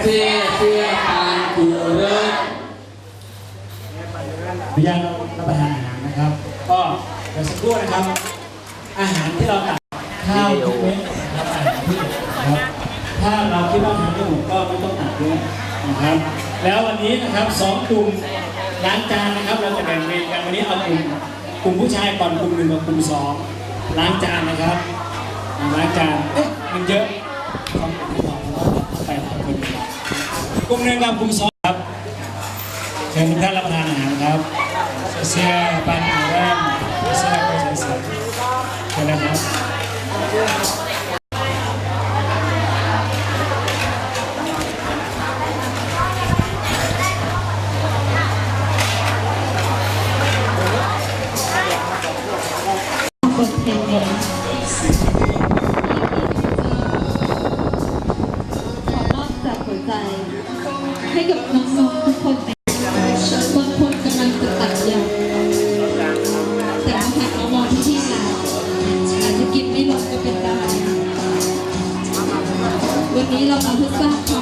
เสียเสียทานกูเลิศพยานรับประทานอาหารนะครับ ก็เดี๋ยวสักครู่นะครับ อาหารที่เราตักข้าวทุกเม็ดนะครับอาหารที่นะครับ ถ้าเราคิดว่าทานไม่หมดก็ไม่ต้องตักเยอะนะครับ แล้ววันนี้นะครับสองกลุ่มล้างจานนะครับ เราจะแบ่งเวรกันวันนี้เอากลุ่มกลุ่มผู้ชายก่อนกลุ่มหนึ่งกับกลุ่มสองล้างจานนะครับอ่าล้างจานเอ๊ะมันเยอะสอง กลุ่มหนึ่งกับกลุ่มสองครับเชิญทุกท่านรับประทานอาหารครับเสื้อปันอาแรมเสื้อไปใช้เสื้อเชิญนะครับ ใจให้กับน้องๆทุกคนในบางคนกำลังจะตัดยำแต่ว่าหากเรามองที่ที่แล้วอาจจะกินไม่ลงก็เป็นได้วันนี้เรามาเพื่อสร้างความ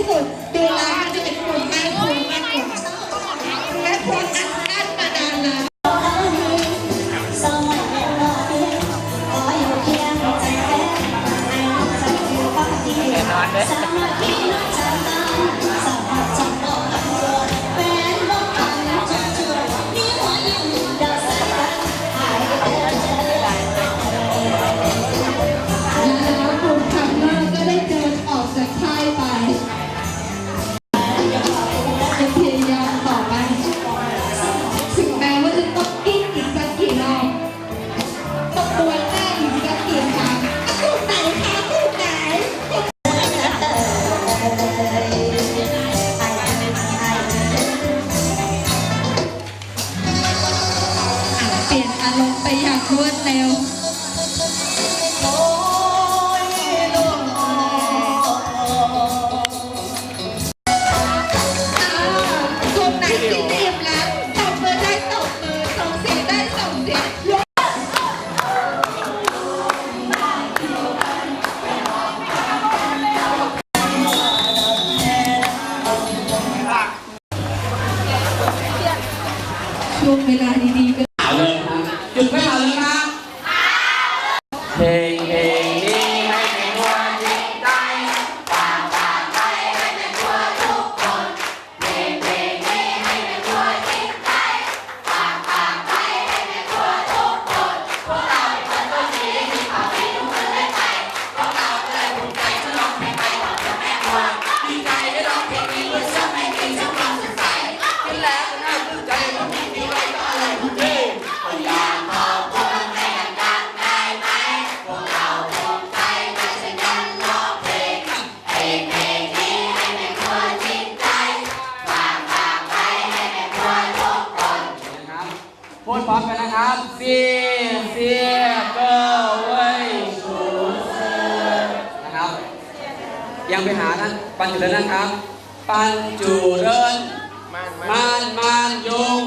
ที่สุด ดูแลมันจะเป็นคนแม่คนแม่คนแม่คนอันนั้นมานานแล้วแอารมณ์ไปอย่างรวดเร็วกลุ่มไหนกินอิ่มแล้วตบมือได้ตบมือส่งเสียงได้ส่งเสียงยกช่วงเวลาดีๆ พูดพร้อมกันนะครับเสียเสียเกอเว้ยสูเสือนะครับ ยังไปหาท่านปันจุเรินนะครับ ปันจุเรินมานมานยง